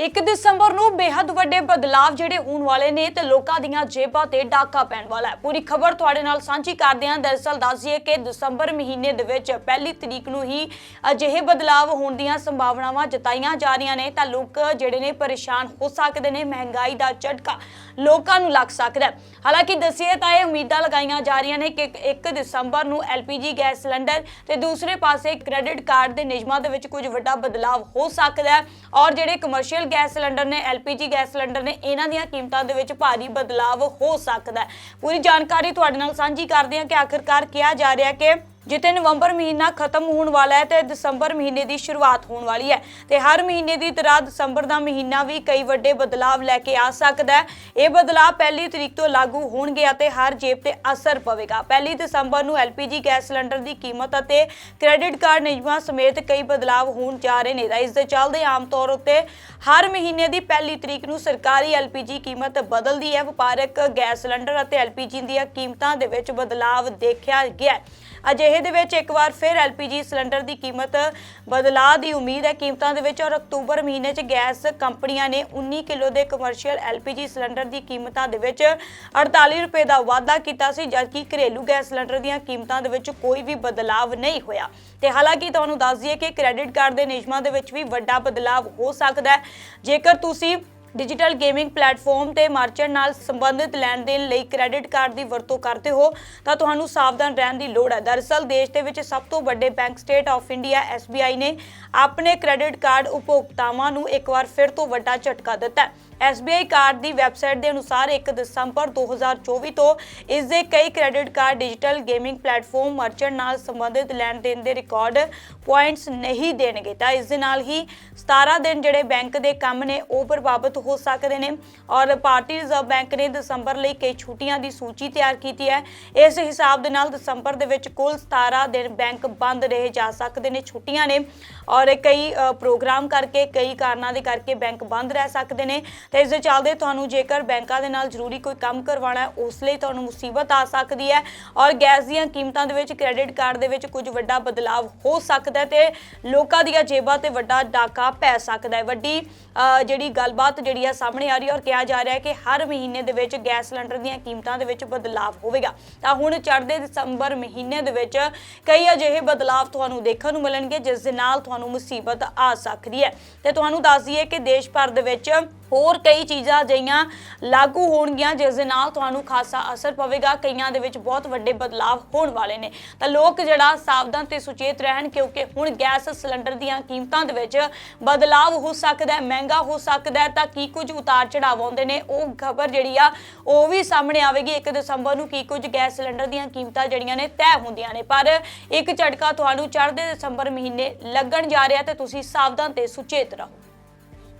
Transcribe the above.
1 ਦਸੰਬਰ ਨੂੰ ਬੇहद ਵੱਡੇ ਬਦਲਾਵ ਜਿਹੜੇ ਹੋਣ ਵਾਲੇ ਨੇ ਤੇ ਲੋਕਾਂ ਦੀਆਂ ਜੇਬਾਂ ਤੇ ਡਾਕਾ ਪੈਣ ਵਾਲਾ ਹੈ। ਪੂਰੀ ਖਬਰ ਤੁਹਾਡੇ ਨਾਲ ਸਾਂਝੀ ਕਰਦੇ ਹਾਂ। ਦਰਅਸਲ ਦੱਸੀਏ ਕਿ ਦਸੰਬਰ ਮਹੀਨੇ ਦੇ ਵਿੱਚ ਪਹਿਲੀ ਤਰੀਕ ਨੂੰ ਹੀ ਅਜਿਹੇ ਬਦਲਾਵ ਹੋਣ ਦੀਆਂ ਸੰਭਾਵਨਾਵਾਂ ਜਤਾਈਆਂ ਜਾ ਰਹੀਆਂ ਨੇ ਤਾਂ ਲੋਕ ਜਿਹੜੇ ਨੇ ਪਰੇਸ਼ਾਨ ਹੋ ਸਕਦੇ ਨੇ, ਮਹਿੰਗਾਈ ਦਾ ਝਟਕਾ। ਲੋਕਾਂ ਨੂੰ ਲੱਗ ਸਕਦਾ ਹੈ। ਹਾਲਾਂਕਿ ਦੱਸੀਏ ਤਾਂ ਇਹ ਉਮੀਦਾਂ ਲਗਾਈਆਂ ਜਾ ਰਹੀਆਂ ਨੇ ਕਿ 1 ਦਸੰਬਰ ਨੂੰ LPG ਗੈਸ ਸਿਲੰਡਰ ਤੇ ਦੂਸਰੇ ਪਾਸੇ ਕ੍ਰੈਡਿਟ ਕਾਰਡ ਦੇ ਨਿਯਮਾਂ ਦੇ ਵਿੱਚ ਕੁਝ ਵੱਡਾ ਬਦਲਾਵ ਹੋ ਸਕਦਾ ਹੈ ਔਰ ਜਿਹੜੇ ਕਮਰਸ਼ੀਅਲ ਗੈਸ ਸਿਲੰਡਰ ਨੇ LPG ਗੈਸ ਸਿਲੰਡਰ ਨੇ, ਇਹਨਾਂ ਦੀਆਂ ਕੀਮਤਾਂ ਦੇ ਵਿੱਚ ਭਾਰੀ ਬਦਲਾਵ ਹੋ ਸਕਦਾ ਹੈ। ਪੂਰੀ ਜਾਣਕਾਰੀ ਤੁਹਾਡੇ ਨਾਲ ਸਾਂਝੀ ਕਰਦੇ ਹਾਂ ਕਿ ਆਖਿਰਕਾਰ ਕਿਹਾ ਜਾ ਰਿਹਾ ਕਿ ਜਿੱਥੇ ਨਵੰਬਰ ਮਹੀਨਾ ਖਤਮ ਹੋਣ ਵਾਲਾ ਹੈ ਤੇ ਦਸੰਬਰ ਮਹੀਨੇ ਦੀ ਸ਼ੁਰੂਆਤ ਹੋਣ ਵਾਲੀ ਹੈ ਤੇ ਹਰ ਮਹੀਨੇ ਦੀ ਤਰ੍ਹਾਂ ਦਸੰਬਰ ਦਾ ਮਹੀਨਾ ਵੀ ਕਈ ਵੱਡੇ ਬਦਲਾਵ ਲੈ ਕੇ ਆ ਸਕਦਾ ਹੈ। ਇਹ ਬਦਲਾਅ ਪਹਿਲੀ ਤਰੀਕ ਤੋਂ ਲਾਗੂ ਹੋਣਗੇ ਅਤੇ ਹਰ ਜੇਬ ਤੇ ਅਸਰ ਪਵੇਗਾ। ਪਹਿਲੀ ਦਸੰਬਰ ਨੂੰ LPG ਗੈਸ ਸਿਲੰਡਰ ਦੀ ਕੀਮਤ ਅਤੇ ਕ੍ਰੈਡਿਟ ਕਾਰਡ ਨਿਯਮਾਂ ਸਮੇਤ ਕਈ ਬਦਲਾਅ ਹੋਣ ਜਾ ਰਹੇ ਨੇ। ਤਾਂ ਇਸ ਦੇ ਚੱਲਦੇ ਆਮ ਤੌਰ ਉੱਤੇ ਹਰ ਮਹੀਨੇ ਦੀ ਪਹਿਲੀ ਤਰੀਕ ਨੂੰ ਸਰਕਾਰੀ LPG ਕੀਮਤ ਬਦਲਦੀ ਹੈ। ਵਪਾਰਕ ਗੈਸ ਸਿਲੰਡਰ ਅਤੇ LPG ਦੀਆਂ ਕੀਮਤਾਂ ਦੇ ਵਿੱਚ ਬਦਲਾਵ ਦੇਖਿਆ ਗਿਆ ਅਜੇ ਅਜਿਹੇ ਦੇ ਵਿੱਚ ਇੱਕ ਵਾਰ ਫਿਰ LPG ਸਿਲੰਡਰ ਦੀ ਕੀਮਤ ਬਦਲਾਅ ਦੀ ਉਮੀਦ ਹੈ ਕੀਮਤਾਂ ਦੇ ਵਿੱਚ ਔਰ ਅਕਤੂਬਰ ਮਹੀਨੇ 'ਚ ਗੈਸ ਕੰਪਨੀਆਂ ਨੇ 19 ਕਿਲੋ ਦੇ ਕਮਰਸ਼ੀਅਲ LPG ਸਿਲੰਡਰ ਦੀ ਕੀਮਤਾਂ ਦੇ ਵਿੱਚ 48 ਰੁਪਏ ਦਾ ਵਾਧਾ ਕੀਤਾ ਸੀ, ਜਦਕਿ ਘਰੇਲੂ ਗੈਸ ਸਿਲੰਡਰ ਦੀਆਂ ਕੀਮਤਾਂ ਦੇ ਵਿੱਚ ਕੋਈ ਵੀ ਬਦਲਾਅ ਨਹੀਂ ਹੋਇਆ। ਤੇ ਹਾਲਾਂਕਿ ਤੁਹਾਨੂੰ ਦੱਸ ਦਈਏ ਕਿ ਕ੍ਰੈਡਿਟ ਕਾਰਡ ਦੇ ਨਿਯਮਾਂ ਦੇ ਵਿੱਚ ਵੀ ਵੱਡਾ ਬਦਲਾਅ ਹੋ ਸਕਦਾ ਹੈ। ਜੇਕਰ ਤੁਸੀਂ ਡਿਜੀਟਲ ਗੇਮਿੰਗ ਪਲੇਟਫਾਰਮ ਤੇ ਮਾਰਚੈਂਟ ਨਾਲ ਸੰਬੰਧਿਤ ਲੈਣ ਦੇਣ ਲਈ ਕ੍ਰੈਡਿਟ ਕਾਰਡ ਦੀ ਵਰਤੋਂ ਕਰਦੇ ਹੋ, ਤਾਂ ਤੁਹਾਨੂੰ ਸਾਵਧਾਨ ਰਹਿਣ ਦੀ ਲੋੜ ਹੈ। ਦਰਅਸਲ, ਦੇਸ਼ ਦੇ ਵਿੱਚ ਸਭ ਤੋਂ ਵੱਡੇ bank State of India SBI ਨੇ ਆਪਣੇ ਕ੍ਰੈਡਿਟ ਕਾਰਡ ਉਪਭੋਗਤਾਵਾਂ ਨੂੰ ਇੱਕ ਵਾਰ ਫਿਰ ਤੋਂ ਵੱਡਾ ਝਟਕਾ ਦਿੱਤਾ ਹੈ। SBI ਕਾਰਡ ਦੀ ਵੈਬਸਾਈਟ ਦੇ ਅਨੁਸਾਰ 1 ਦਸੰਬਰ 2024 ਤੋਂ ਇਸ ਦੇ ਕਈ credit card, digital gaming platform, merchant ਨਾਲ ਸੰਬੰਧਿਤ ਲੈਣ ਦੇਣ ਦੇ ਰਿਕਾਰਡ ਪੁਆਇੰਟਸ ਨਹੀਂ ਦੇਣਗੇ। ਤਾਂ ਇਸ ਦੇ ਨਾਲ ਹੀ 17 ਦਿਨ ਜਿਹੜੇ ਬੈਂਕ ਦੇ ਕੰਮ ਨੇ, ਉਹ ਪ੍ਰਭਾਵਿਤ ਹੋ ਸਕਦੇ ਨੇ ਔਰ ਭਾਰਤੀ ਰਿਜ਼ਰਵ ਬੈਂਕ ਨੇ ਦਸੰਬਰ ਲਈ ਕਈ ਛੁੱਟੀਆਂ ਦੀ ਸੂਚੀ ਤਿਆਰ ਕੀਤੀ ਹੈ। ਇਸ ਹਿਸਾਬ ਦੇ ਨਾਲ ਦਸੰਬਰ ਦੇ ਵਿੱਚ ਕੁੱਲ 17 ਦਿਨ ਬੈਂਕ ਬੰਦ ਰਹੇ ਜਾ ਸਕਦੇ ਨੇ, ਛੁੱਟੀਆਂ ਨੇ ਔਰ ਕਈ ਪ੍ਰੋਗਰਾਮ ਕਰਕੇ, ਕਈ ਕਾਰਨਾਂ ਦੇ ਕਰਕੇ ਬੈਂਕ ਬੰਦ ਰਹਿ ਸਕਦੇ ਨੇ। ਤੇ ਇਸ ਦੇ ਚੱਲਦੇ ਤੁਹਾਨੂੰ ਜੇਕਰ ਬੈਂਕਾਂ ਦੇ ਨਾਲ ਜ਼ਰੂਰੀ ਕੋਈ ਕੰਮ ਕਰਵਾਉਣਾ ਹੈ, ਉਸ ਲਈ ਤੁਹਾਨੂੰ ਮੁਸੀਬਤ ਆ ਸਕਦੀ ਹੈ ਔਰ ਗੈਸ ਦੀਆਂ ਕੀਮਤਾਂ ਦੇ ਵਿੱਚ, ਕ੍ਰੈਡਿਟ ਕਾਰਡ ਦੇ ਵਿੱਚ ਕੁਝ ਵੱਡਾ ਬਦਲਾਵ ਹੋ ਸਕਦਾ ਹੈ ਤੇ ਲੋਕਾਂ ਦੀਆਂ ਜੇਬਾਂ ਤੇ ਵੱਡਾ ਡਾਕਾ ਪੈ ਸਕਦਾ ਹੈ। ਵੱਡੀ ਜਿਹੜੀ ਗੱਲਬਾਤ ਜਿਹੜੀ ਆ ਸਾਹਮਣੇ ਆ ਰਹੀ ਹੈ ਔਰ ਕਿਹਾ ਜਾ ਰਿਹਾ ਹੈ ਕਿ ਹਰ ਮਹੀਨੇ ਦੇ ਵਿੱਚ ਗੈਸ ਸਿਲੰਡਰ ਦੀਆਂ ਕੀਮਤਾਂ ਦੇ ਵਿੱਚ ਬਦਲਾਵ ਹੋਵੇਗਾ। ਤਾਂ ਹੁਣ ਚੜ੍ਹਦੇ ਦਸੰਬਰ ਮਹੀਨੇ ਦੇ ਵਿੱਚ ਕਈ ਅਜਿਹੇ ਬਦਲਾਵ ਤੁਹਾਨੂੰ ਦੇਖਣ ਨੂੰ ਮਿਲਣਗੇ, ਜਿਸ ਦੇ ਨਾਲ ਤੁਹਾਨੂੰ ਮੁਸੀਬਤ ਆ ਸਕਦੀ ਹੈ। ਤੇ ਤੁਹਾਨੂੰ ਦੱਸ ਦਈਏ ਕਿ ਦੇਸ਼ ਭਰ ਦੇ ਵਿੱਚ ਹੋਰ ਕਈ ਚੀਜ਼ਾਂ ਅਜਿਹੀਆਂ ਲਾਗੂ ਹੋਣਗੀਆਂ, ਜਿਸ ਦੇ ਨਾਲ ਤੁਹਾਨੂੰ ਖਾਸਾ ਅਸਰ ਪਵੇਗਾ। ਕਈਆਂ ਦੇ ਵਿੱਚ ਬਹੁਤ ਵੱਡੇ ਬਦਲਾਵ ਹੋਣ ਵਾਲੇ ਨੇ। ਤਾਂ ਲੋਕ ਜਿਹੜਾ ਸਾਵਧਾਨ ਤੇ ਸੁਚੇਤ ਰਹਿਣ, ਕਿਉਂਕਿ ਹੁਣ ਗੈਸ ਸਿਲੰਡਰ ਦੀਆਂ ਕੀਮਤਾਂ ਦੇ ਵਿੱਚ ਬਦਲਾਵ ਹੋ ਸਕਦਾ ਹੈ, ਮਹਿੰਗਾ ਹੋ ਸਕਦਾ ਹੈ। ਤਾਂ ਕੀ ਕੁਝ ਉਤਾਰ ਚੜਾਵ ਆਉਂਦੇ ਨੇ? ਉਹ ਖਬਰ ਜਿਹੜੀ ਆ, ਉਹ ਵੀ ਸਾਹਮਣੇ ਆਵੇਗੀ। 1 ਦਸੰਬਰ ਨੂੰ ਕੀ ਕੁਝ ਗੈਸ ਸਿਲੰਡਰ ਦੀਆਂ ਕੀਮਤਾਂ ਜਿਹੜੀਆਂ ਨੇ, ਤੈਅ ਹੁੰਦੀਆਂ ਨੇ। ਪਰ ਇੱਕ ਝਟਕਾ ਤੁਹਾਨੂੰ ਚੜ੍ਹਦੇ ਦਸੰਬਰ ਮਹੀਨੇ ਲੱਗਣ ਜਾ ਰਿਹਾ ਤੇ ਤੁਸੀਂ ਸਾਵਧਾਨ ਤੇ ਸੁਚੇਤ ਰਹੋ।